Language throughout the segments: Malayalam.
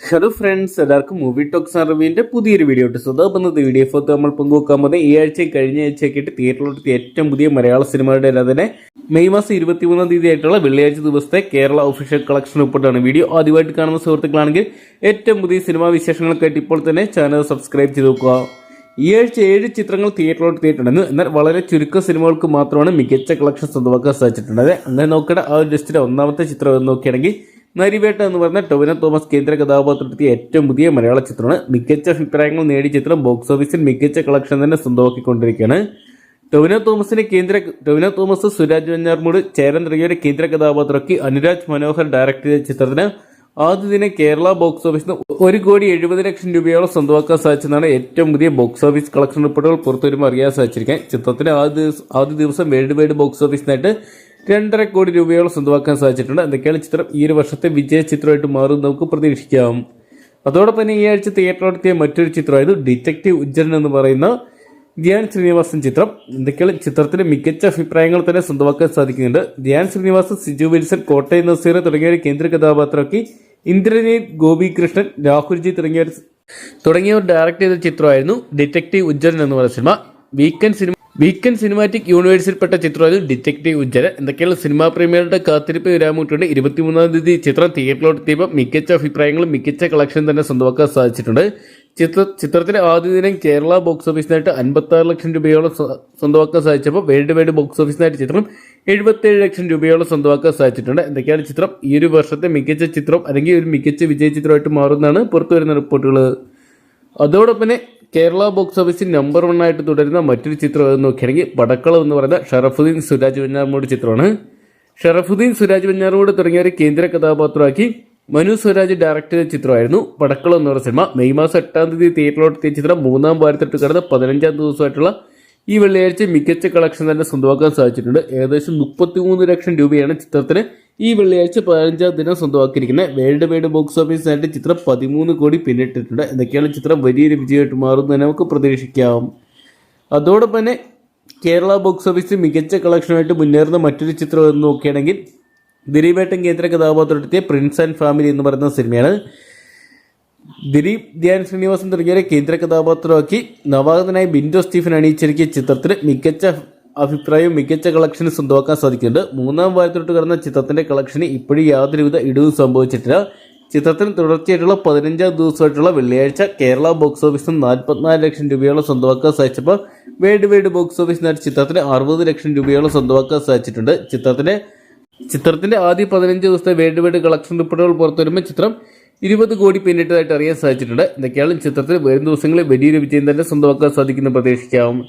ഹലോ ഫ്രണ്ട്സ് എല്ലാവർക്കും മൂവി ടോക്സ് സർവീന്റെ പുതിയൊരു വീഡിയോ ഇട്ട് സ്വതാപന്നത് വീഡിയോ ഫോത്ത് നമ്മൾ പങ്കുവെക്കാൻ പോകുന്നത് ഈ ആഴ്ചയും കഴിഞ്ഞ ആഴ്ചയൊക്കെയായിട്ട് തിയേറ്ററിലെത്തിയ ഏറ്റവും പുതിയ മലയാള സിനിമകളുടെ അല്ലാതെ തന്നെ മെയ് മാസം ഇരുപത്തിമൂന്നാം തീയതി ആയിട്ടുള്ള വെള്ളിയാഴ്ച ദിവസത്തെ കേരള ഒഫീഷ്യൽ കളക്ഷൻ ഉൾപ്പെട്ടാണ് വീഡിയോ ആദ്യമായിട്ട് കാണുന്ന സുഹൃത്തുക്കളാണെങ്കിൽ ഏറ്റവും പുതിയ സിനിമാ വിശേഷങ്ങൾക്കായിട്ട് ഇപ്പോൾ തന്നെ ചാനൽ സബ്സ്ക്രൈബ് ചെയ്ത് നോക്കുക ഈ ആഴ്ച ഏഴ് ചിത്രങ്ങൾ തിയേറ്ററിലോട്ട് എത്തിയിട്ടുണ്ടെന്ന് എന്നാൽ വളരെ ചുരുക്കം സിനിമകൾക്ക് മാത്രമാണ് മികച്ച കളക്ഷൻ സ്വന്തമാക്കാൻ സാധിച്ചിട്ടുള്ളത്. അങ്ങനെ നോക്കേണ്ട ആ ഒരു ലിസ്റ്റിലെ ഒന്നാമത്തെ ചിത്രം എന്ന് നോക്കുകയാണെങ്കിൽ നരിവേട്ട എന്ന് പറഞ്ഞ ടൊവിനോ തോമസ് കേന്ദ്ര കഥാപാത്രത്തിൽ ഏറ്റവും പുതിയ മലയാള ചിത്രമാണ്. മികച്ച അഭിപ്രായങ്ങൾ നേടിയ ചിത്രം ബോക്സ് ഓഫീസിൽ മികച്ച കളക്ഷൻ തന്നെ സ്വന്തമാക്കിക്കൊണ്ടിരിക്കുകയാണ്. ടൊവിനോ തോമസിനെ കേന്ദ്ര ടൊവിനോ തോമസ് സുരാജ് വഞ്ഞാർമൂട് ചേരൻ തുടങ്ങിയവരെ കേന്ദ്ര കഥാപാത്രമാക്കി. അനുരാജ് മനോഹർ ഡയറക്ട് ചെയ്ത ചിത്രത്തിന് ആദ്യ ദിനം കേരള ബോക്സ് ഓഫീസിന് ഒരു കോടി എഴുപത് ലക്ഷം രൂപയോളം സ്വന്തമാക്കാൻ സാധിച്ചതാണ് ഏറ്റവും പുതിയ ബോക്സ് ഓഫീസ് കളക്ഷൻ റിപ്പോർട്ടുകൾ പുറത്തുവരുമ്പോൾ അറിയാൻ സാധിച്ചിരിക്കാൻ ചിത്രത്തിന് ആദ്യ ദിവസം ആദ്യ ദിവസം വേൾഡ് വൈഡ് ബോക്സ് ഓഫീസിനായിട്ട് രണ്ടര കോടി രൂപയോളം സ്വന്തമാക്കാൻ സാധിച്ചിട്ടുണ്ട്. എന്തൊക്കെയാണ് ചിത്രം? ഈ ഒരു വർഷത്തെ വിജയ ചിത്രമായിട്ട് മാറും നമുക്ക് പ്രതീക്ഷിക്കാം. അതോടൊപ്പം തന്നെ ഈ ആഴ്ച തിയേറ്ററിലെത്തിയ മറ്റൊരു ചിത്രമായത് ഡിറ്റക്റ്റീവ് ഉജ്ജരൻ എന്ന് പറയുന്ന ധ്യാൻ ശ്രീനിവാസൻ ചിത്രം. എന്തൊക്കെയാണ് ചിത്രത്തിന് മികച്ച അഭിപ്രായങ്ങൾ തന്നെ സ്വന്തമാക്കാൻ സാധിക്കുന്നുണ്ട്. ധ്യാൻ ശ്രീനിവാസൻ സിജു വിൽസൺ കോട്ടയം നസീർ തുടങ്ങിയ കേന്ദ്ര കഥാപാത്രമാക്കി ഇന്ദ്രനീത് ഗോപികൃഷ്ണൻ രാഹുൽജി തുടങ്ങിയവർ തുടങ്ങിയവർ ഡയറക്ട് ചെയ്ത ചിത്രമായിരുന്നു ഡിറ്റക്റ്റീവ് ഉജ്ജരൻ എന്ന് പറയുന്ന cinema. Weekend cinema weekend cinematic യൂണിവേഴ്സിൽപ്പെട്ട ചിത്രമായിരുന്നു ഡിറ്റക്റ്റീവ് ഉജ്ജല എന്തൊക്കെയുള്ള സിനിമാ പ്രേമികളുടെ കാത്തിരിപ്പ്? വിരാമുട്ടുണ്ട് ഇരുപത്തിമൂന്നാം തീയതി ചിത്രം തിയേറ്ററിലോട്ട് എത്തിയപ്പോൾ മികച്ച അഭിപ്രായങ്ങളും മികച്ച കളക്ഷൻ തന്നെ സ്വന്തമാക്കാൻ സാധിച്ചിട്ടുണ്ട്. ചിത്ര ചിത്രത്തിന്റെ ആദ്യ ദിനം കേരള ബോക്സ് ഓഫീസിനായിട്ട് അൻപത്തി ആറ് ലക്ഷം രൂപയോളം സ്വ- സ്വന്തമാക്കാൻ സാധിച്ചപ്പോൾ വേൾഡ് വൈഡ് ബോക്സ് ഓഫീസിനായിട്ട് ചിത്രം എഴുപത്തേഴ് ലക്ഷം രൂപയോളം സ്വന്തമാക്കാൻ സാധിച്ചിട്ടുണ്ട്. എന്തൊക്കെയാണ് ചിത്രം? ഈ ഒരു വർഷത്തെ മികച്ച ചിത്രം അല്ലെങ്കിൽ ഒരു മികച്ച വിജയ ചിത്രമായിട്ട് മാറുന്നതാണ് പുറത്തു വരുന്ന റിപ്പോർട്ടുകൾ അതോടൊപ്പം കേരള ബോക്സ് ഓഫീസിൽ നമ്പർ വൺ ആയിട്ട് തുടരുന്ന മറ്റൊരു ചിത്രം എന്ന് നോക്കുകയാണെങ്കിൽ പടക്കളം എന്ന് പറയുന്ന ഷറഫുദ്ദീൻ സുരാജ് വെഞ്ഞാറമൂട് ചിത്രമാണ്. ഷറഫുദ്ദീൻ സുരാജ് വെഞ്ഞാറമ്മൂട് തുടങ്ങിയ ഒരു കേന്ദ്ര കഥാപാത്രമാക്കി മനു സ്വരാജ് ഡയറക്ടർ ചെയ്ത ചിത്രമായിരുന്നു പടക്കളം എന്ന് പറയുന്ന സിനിമ. മെയ് മാസം എട്ടാം തീയതി തിയേറ്ററിലോട്ട് എത്തിയ ചിത്രം മൂന്നാം വാരത്തിട്ട് കടന്ന് പതിനഞ്ചാം ദിവസമായിട്ടുള്ള ഈ വെള്ളിയാഴ്ച മികച്ച കളക്ഷൻ തന്നെ സ്വന്തമാക്കാൻ സാധിച്ചിട്ടുണ്ട്. ഏകദേശം മുപ്പത്തിമൂന്ന് ലക്ഷം രൂപയാണ് ചിത്രത്തിന് ഈ വെള്ളിയാഴ്ച പതിനഞ്ചാം ദിനം സ്വന്തമാക്കിയിരിക്കുന്ന വേൾഡ് വൈഡ് ബോക്സ് ഓഫീസിനായിട്ട് ചിത്രം പതിമൂന്ന് കോടി പിന്നിട്ടിട്ടുണ്ട്. എന്തൊക്കെയാണ് ചിത്രം വലിയൊരു വിജയമായിട്ട് മാറുന്നത് നമുക്ക് പ്രതീക്ഷിക്കാം. അതോടൊപ്പം തന്നെ കേരള ബോക്സ് ഓഫീസിൽ മികച്ച കളക്ഷനുമായിട്ട് മുന്നേറുന്ന മറ്റൊരു ചിത്രം എന്ന് നോക്കുകയാണെങ്കിൽ ദിലീപേട്ടൻ കേന്ദ്ര കഥാപാത്രത്തിലെ പ്രിൻസ് ആൻഡ് ഫാമിലി എന്ന് പറയുന്ന സിനിമയാണ്. ദിലീപ് ധ്യാൻ ശ്രീനിവാസൻ തുടങ്ങിയവരെ കേന്ദ്ര കഥാപാത്രമാക്കി നവാഗതനായ ബിൻഡോ സ്റ്റീഫൻ അണിയിച്ചിരിക്കിയ ചിത്രത്തിൽ മികച്ച അഭിപ്രായവും മികച്ച കളക്ഷൻ സ്വന്തമാക്കാൻ സാധിക്കുന്നുണ്ട്. മൂന്നാം വാരത്തിലോട്ട് കടന്ന ചിത്രത്തിന്റെ കളക്ഷന് ഇപ്പോഴും യാതൊരുവിധ ഇടിവും സംഭവിച്ചിട്ടില്ല. ചിത്രത്തിന് തുടർച്ചയായിട്ടുള്ള പതിനഞ്ചാം ദിവസമായിട്ടുള്ള വെള്ളിയാഴ്ച കേരള ബോക്സ് ഓഫീസിൽ നാൽപ്പത്തിനാല് ലക്ഷം രൂപയോളം സ്വന്തമാക്കാൻ സാധിച്ചപ്പോൾ വേൾഡ് വൈഡ് ബോക്സ് ഓഫീസിനായിട്ട് ചിത്രത്തിന് അറുപത് ലക്ഷം രൂപയോളം സ്വന്തമാക്കാൻ സാധിച്ചിട്ടുണ്ട്. ചിത്രത്തിന്റെ ചിത്രത്തിന്റെ ആദ്യ പതിനഞ്ച് ദിവസത്തെ വേൾഡ് വൈഡ് കളക്ഷൻ റിപ്പോർട്ടുകൾ പുറത്തുവരുമ്പോൾ ചിത്രം ഇരുപത് കോടി പിന്നിട്ടതായിട്ട് അറിയാൻ സാധിച്ചിട്ടുണ്ട്. എന്തൊക്കെയാണ് ചിത്രത്തിൽ വരും ദിവസങ്ങളിൽ വലിയൊരു വിജയം തന്നെ സ്വന്തമാക്കാൻ സാധിക്കുന്ന പ്രതീക്ഷിക്കാം.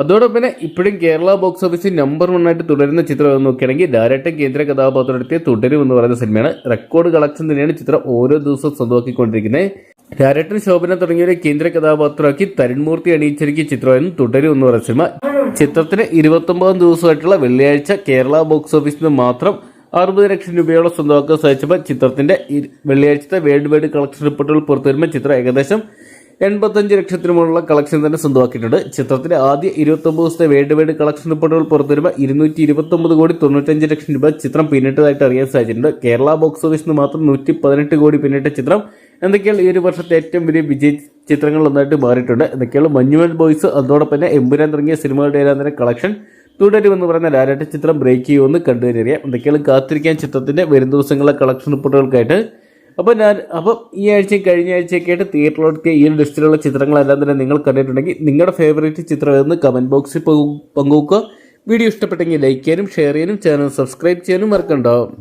അതോടൊപ്പം തന്നെ ഇപ്പോഴും കേരള ബോക്സ് ഓഫീസിൽ നമ്പർ വൺ ആയിട്ട് തുടരുന്ന ചിത്രം എന്ന് നോക്കുകയാണെങ്കിൽ ഡയറക്ടർ കേന്ദ്ര കഥാപാത്രത്തെ തുടരും എന്ന് പറയുന്ന സിനിമയാണ്. റെക്കോർഡ് കളക്ഷൻ തന്നെയാണ് ചിത്രം ഓരോ ദിവസവും സ്വന്തമാക്കിക്കൊണ്ടിരിക്കുന്നത്. ഡയറക്ടർ ശോഭന തുടങ്ങിയവരെ കേന്ദ്ര കഥാപാത്രമാക്കി തരുൺമൂർത്തി അണിയിച്ചിരിക്കിയ ചിത്രമായിരുന്നു തുടരും എന്ന് പറയുന്ന സിനിമ. ചിത്രത്തിന് ഇരുപത്തൊമ്പതാം ദിവസമായിട്ടുള്ള വെള്ളിയാഴ്ച കേരള ബോക്സ് ഓഫീസിൽ നിന്ന് മാത്രം അറുപത് ലക്ഷം രൂപയോളം സ്വന്തമാക്കാൻ സാധിച്ചപ്പോൾ ചിത്രത്തിന്റെ വെള്ളിയാഴ്ചത്തെ വേൾഡ് വൈഡ് കളക്ഷൻ റിപ്പോർട്ടുകൾ പുറത്തുവരുമ്പോൾ ചിത്രം ഏകദേശം എൺപത്തഞ്ച് ലക്ഷത്തിന് മുകളിലുള്ള കളക്ഷൻ തന്നെ സ്വന്തമാക്കിയിട്ടുണ്ട്. ചിത്രത്തിലെ ആദ്യ ഇരുപത്തൊമ്പത് ദിവസത്തെ വേൾഡ് വൈഡ് കളക്ഷൻ റിപ്പോർട്ടുകൾ പുറത്തുവരുമ്പോൾ ഇരുന്നൂറ്റി ഇരുപത്തൊമ്പത് കോടി തൊണ്ണൂറ്റഞ്ച് ലക്ഷം രൂപ ചിത്രം പിന്നിട്ടതായിട്ട് അറിയാൻ സാധിച്ചിട്ടുണ്ട്. കേരള ബോക്സ് ഓഫീസിൽ നിന്ന് മാത്രം നൂറ്റി പതിനെട്ട് കോടി പിന്നിട്ട ചിത്രം. എന്തൊക്കെയാണ് ഈ ഒരു വർഷത്തെ ഏറ്റവും വലിയ വിജയ ചിത്രങ്ങൾ ഒന്നായിട്ട് മാറിയിട്ടുണ്ട്. എന്തൊക്കെയാണ് മഞ്ഞുവൽ ബോയ്സ് അതോടൊപ്പം തന്നെ എമ്പുരാൻ തുടങ്ങിയ സിനിമകളുടെ എല്ലാം തന്നെ കളക്ഷൻ തുടരുമെന്ന് പറയുന്ന ലാലാട്ട ചിത്രം ബ്രേക്ക് ചെയ്യുമെന്ന് കണ്ടുവരിക എന്തൊക്കെയാണ് കാത്തിരിക്കാൻ ചിത്രത്തിന്റെ വരും ദിവസങ്ങളിലെ കളക്ഷൻ റിപ്പോർട്ടുകൾക്കായിട്ട് അപ്പോൾ ഞാൻ അപ്പം ഈ ആഴ്ചയും കഴിഞ്ഞ ആഴ്ചയൊക്കെ ആയിട്ട് തിയേറ്ററിലോട്ട് ഈ ലിസ്റ്റിലുള്ള ചിത്രങ്ങളെല്ലാം തന്നെ നിങ്ങൾ കണ്ടിട്ടുണ്ടെങ്കിൽ നിങ്ങളുടെ ഫേവറേറ്റ് ചിത്രം ഏതെന്ന് കമന്റ് ബോക്സിൽ പങ്കു- പങ്കുവെക്കുക. വീഡിയോ ഇഷ്ടപ്പെട്ടെങ്കിൽ ലൈക്ക് ചെയ്യാനും ഷെയർ ചെയ്യാനും ചാനൽ സബ്സ്ക്രൈബ് ചെയ്യാനും മറക്കണ്ടോ.